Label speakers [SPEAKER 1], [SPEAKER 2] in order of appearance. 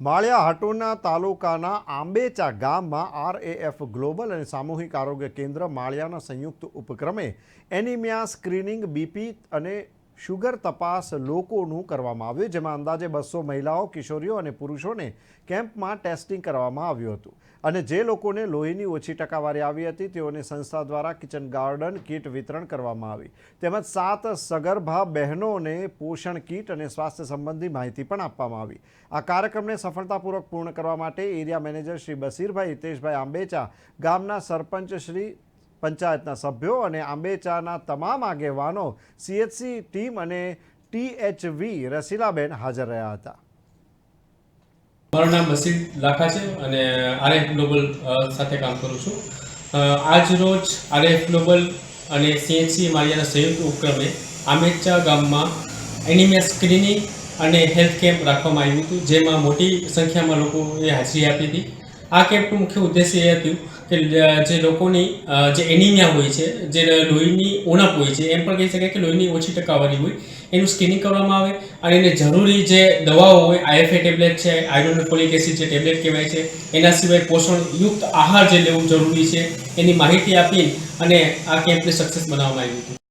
[SPEAKER 1] માળિયા હાટોના તાલુકાના આંબેચા ગામમાં RAF global અને સામૂહિક આરોગ્ય કેન્દ્ર માળિયાના સંયુક્ત ઉપક્રમે એનિમિયા સ્ક્રીનિંગ બીપી અને શુગર તપાસ લોકોનું કરવામાં આવ્યું, જેમાં અંદાજે બસો મહિલાઓ, કિશોરીઓ અને પુરુષોને કેમ્પમાં ટેસ્ટિંગ કરવામાં આવ્યું હતું. અને જે લોકોને લોહીની ઓછી ટકાવારી આવી હતી, તેઓને સંસ્થા દ્વારા કિચન ગાર્ડન કીટ વિતરણ કરવામાં આવી. તેમજ સાત સગર્ભા બહેનોને પોષણ કીટ અને સ્વાસ્થ્ય સંબંધી માહિતી પણ આપવામાં આવી. આ કાર્યક્રમને સફળતાપૂર્વક પૂર્ણ કરવા માટે એરિયા મેનેજર શ્રી બસીરભાઈ હિતેશભાઈ આંબેચા, ગામના સરપંચ શ્રી પંચાયતના સભ્યો અને આંબેચાના તમામ આગેવાનો સીએચસી ટીમ અને ટીએચવી રસીલાબેન હાજર રહ્યા હતા.
[SPEAKER 2] મારું નામ બસીર લાખા છે અને આરએફ ગ્લોબલ સાથે કામ કરું છું. આજ રોજ આરએફ ગ્લોબલ અને સીએચસી મારિયાના સંયુક્ત ઉપક્રમે આમેચા ગામમાં એનિમિયા સ્ક્રીનિંગ અને હેલ્થ કેમ્પ રાખવામાં આવ્યું હતું, જેમાં મોટી સંખ્યામાં લોકોએ હાજરી આપી હતી. આ કેમ્પનું મુખ્ય ઉદ્દેશ્ય એ હતું કે જે લોકોની જે એનિમિયા હોય છે, જે લોહીની ઉણપ હોય છે, એમ પણ કહી શકાય કે લોહીની ઓછી ટકાવારી હોય, એનું સ્કિનિંગ કરવામાં આવે. અને એને જરૂરી જે દવાઓ હોય આઈએફએ ટેબ્લેટ છે આયરન ફોલિક એસિડ જે ટેબ્લેટ કહેવાય છે, એના સિવાય પોષણયુક્ત આહાર જે લેવું જરૂરી છે, એની માહિતી આપી અને આ કેમ્પને સક્સેસ બનાવવામાં આવ્યું હતું.